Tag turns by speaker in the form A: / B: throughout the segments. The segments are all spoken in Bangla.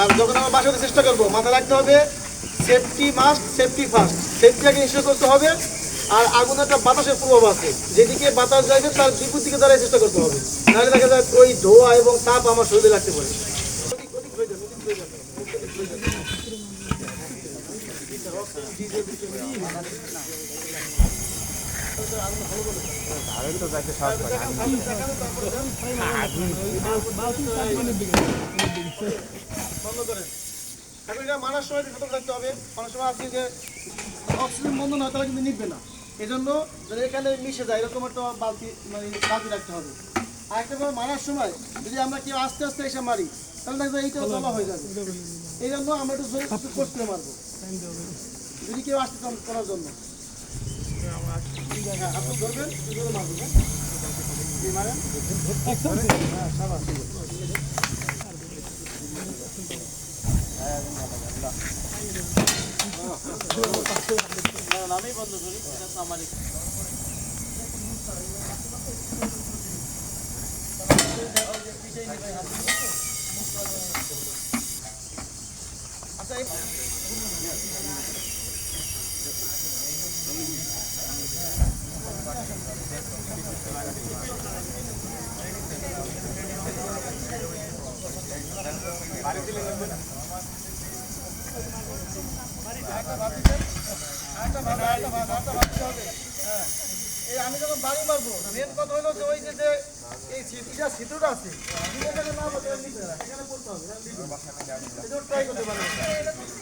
A: আর যখন আমরা বাসাতে চেষ্টা করব মাথায় রাখতে হবে safety must safety first safety আগে ইনশিওর করতে হবে, আর আগুন একটা বাতাসের প্রভাব আছে। যেদিকে বাতাস যাবে তার বিপরীত দিকে দাঁড়ায় চেষ্টা করতে হবে। নাহলে দেখা যায় ওই ধোয়া এবং তাপ আমার শরীরে লাগতে পারে। প্রয়োজন, অধিক বন্ধ না তাহলে কিন্তু নিবে না এই জন্য যদি এখানে মিশে যায় এরকম একটা বালতি মানে বালতি রাখতে হবে আর একটা মারার সময় যদি আমরা কেউ আস্তে আস্তে এসে মারি তাহলে দেখবে এইটাও জমা হয়ে যাবে এই জন্য আমরা একটু একটু মারবো যদি কেউ আসতে করার জন্য। এই মারেন হ্যাঁ, সাবাস। আচ্ছা আমি যখন বাড়ি মারবো মেন কথা হলো যে ওই যে যে এই সিটিটা সিটুটা আছে এখানে বসে এখানে পড়তে হবে ট্রাই করতে আচ্ছা আচ্ছা,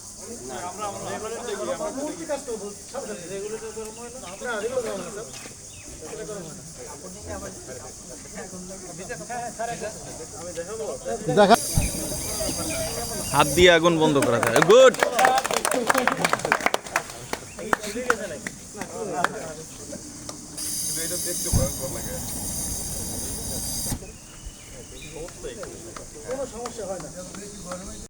B: হাত দিয়ে আগুন বন্ধ করা যায়। গুড!
A: কোনো সমস্যা হয় না